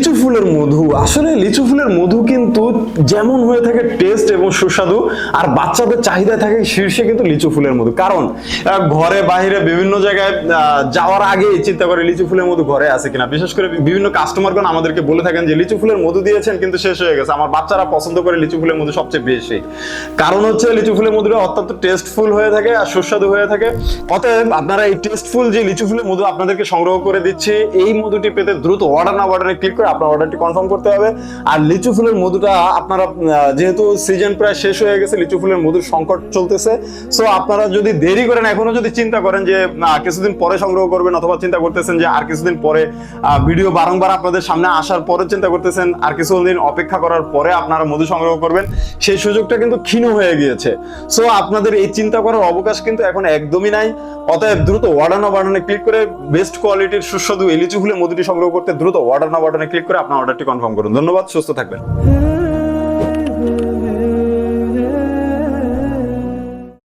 লিচু ফুলের মধু। আসলে লিচু ফুলের মধু কিন্তু যেমন হয়ে থাকে টেস্ট এবং সুস্বাদু, আর বাচ্চাদের চাহিদা থাকে শীর্ষে কিন্তু লিচু ফুলের মধু। কারণ ঘরে বাইরে বিভিন্ন জায়গায় যাওয়ার আগে চিন্তা করে লিচু ফুলের মধু ঘরে আছে কিনা। বিশেষ করে বিভিন্ন কাস্টমারগণ আমাদেরকে বলে থাকেন যে, লিচু ফুলের মধু দিয়েছেন কিন্তু শেষ হয়ে গেছে। আমার বাচ্চারা পছন্দ করে লিচু ফুলের মধু সবচেয়ে বেশি। কারণ হচ্ছে লিচু ফুলের মধুটা অত্যন্ত টেস্টফুল হয়ে থাকে আর সুস্বাদু হয়ে থাকে। অতএব আপনারা এই টেস্টফুল যে লিচু ফুলের মধু আপনাদেরকে সংগ্রহ করে দিচ্ছে, এই মধুটি পেতে দ্রুত অর্ডার না অর্ডারে ক্লিক করে আপনার অর্ডারটি কনফার্ম করতে হবে। আর লিচু ফুলের মধুটা আপনারা যেহেতু সিজন প্রায় শেষ হয়ে গেছে, লিচু ফুলের মধুর সংকট চলতেছে। সো আপনারা যদি দেরি করেন, এখনও যদি চিন্তা করেন যে কিছুদিন পরে সংগ্রহ করবেন, অথবা চিন্তা করতেছেন যে, আর কিছুদিন পরে ভিডিও বারংবার আপনাদের সামনে আসার পরে চিন্তা করতেছেন, আর কিছুদিন অপেক্ষা করার পরে আপনারা মধু সংগ্রহ করবেন, সেই সুযোগটা কিন্তু ক্ষীণ হয়ে গিয়েছে। সো আপনাদের এই চিন্তা করার অবকাশ কিন্তু এখন একদমই নাই। অতএব দ্রুত ওয়ার্ডানা বাটনে ক্লিক করে বেস্ট কোয়ালিটির সুস্বাদু এই লিচু ফুলের মধুটি সংগ্রহ করতে দ্রুত ওয়ার্ডানা বাটনে ক্লিক করে আপনার অর্ডারটি কনফার্ম করুন। ধন্যবাদ সুস্থ থাকবেন।